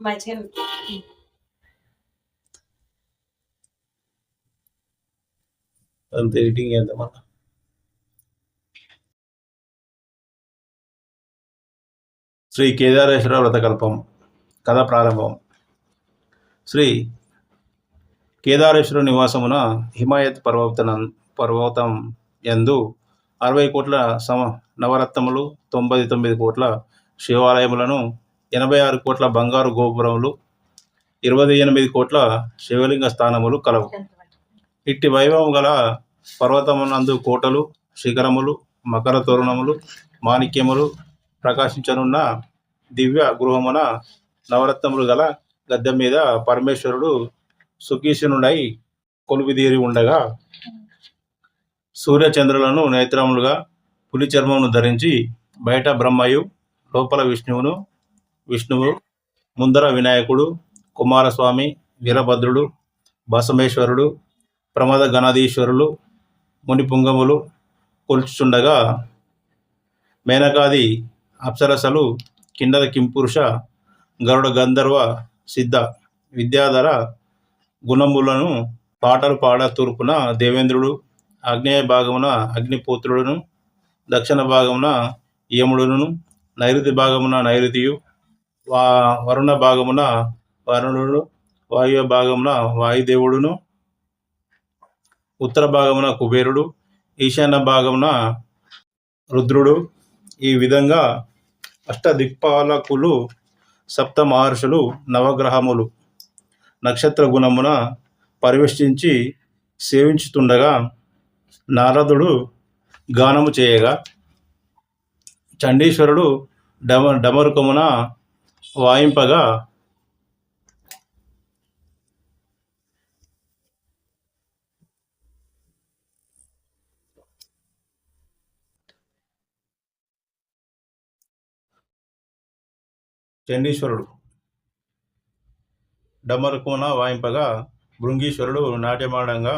మంచిగా అంత ఎడిటింగ్ చేద్దాం శ్రీ కేదారేశ్వర వ్రతకల్పం కథ ప్రారంభం. శ్రీ కేదారేశ్వర నివాసమున హిమాయత్ పర్వతన పర్వతం యందు అరవై కోట్ల సమ నవరత్నములు తొంభై తొమ్మిది కోట్ల శివాలయములను ఎనభై ఆరు కోట్ల బంగారు గోపురములు ఇరవై ఎనిమిది కోట్ల శివలింగ స్థానములు కలవు. ఇట్టి వైభవం గల పర్వతమునందు కోటలు శిఖరములు మకర తోరణములు మాణిక్యములు ప్రకాశించనున్న దివ్య గృహమున నవరత్నములు గల గద్దె మీద పరమేశ్వరుడు సుఖీసునుడై కొలువిదీరి ఉండగా సూర్యచంద్రులను నేత్రములుగా పులి చర్మమును ధరించి బయట బ్రహ్మయు లోపల విష్ణువును విష్ణువు ముందర వినాయకుడు కుమారస్వామి వీరభద్రుడు బసమేశ్వరుడు ప్రమద గణాధీశ్వరులు మునిపుంగములు కొలుచుచుండగా మేనకాది అప్సరసలు కిండల కింపురుష గరుడ గంధర్వ సిద్ధ విద్యాధర గుణములను పాటలు పాడ తూర్పున దేవేంద్రుడు ఆగ్నేయ భాగమున అగ్నిపుత్రుడును దక్షిణ భాగమున యముడును నైరుతి భాగమున నైరుతియు వరుణ భాగమున వరుణుడు వాయువ భాగమున వాయుదేవుడును ఉత్తర భాగమున కుబేరుడు ఈశాన్య భాగమున రుద్రుడు. ఈ విధంగా అష్టదిక్పాలకులు సప్త మహర్షులు నవగ్రహములు నక్షత్ర గుణమున పరివేష్టించి సేవించుతుండగా నారదుడు గానము చేయగా చండీశ్వరుడు డమ డమరుకమున వాయింపగా చండీశ్వరుడు డమరుకున వాయింపగా భృంగీశ్వరుడు నాట్యమాడంగా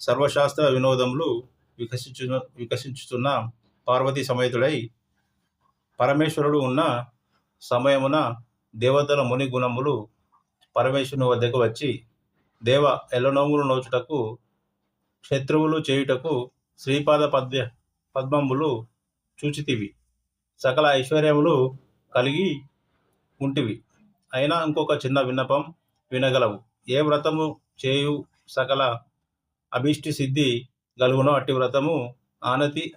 సర్వశాస్త్ర వినోదములు వికసించు వికసించుతున్న పార్వతీ సమేతుడై పరమేశ్వరుడు ఉన్న సమయమున దేవతల ముని గుణములు పరమేశ్వరుని వద్దకు వచ్చి దేవ ఎల్లనోములు నోచుటకు శత్రువులు చేయుటకు శ్రీపాద పద్య పద్మములు చూచితివి. సకల ఐశ్వర్యములు కలిగి ఉంటివి. అయినా ఇంకొక చిన్న విన్నపం వినగలవు. ఏ వ్రతము చేయు సకల అభిష్టి సిద్ధి గలుగునో అట్టి వ్రతము ఆనతి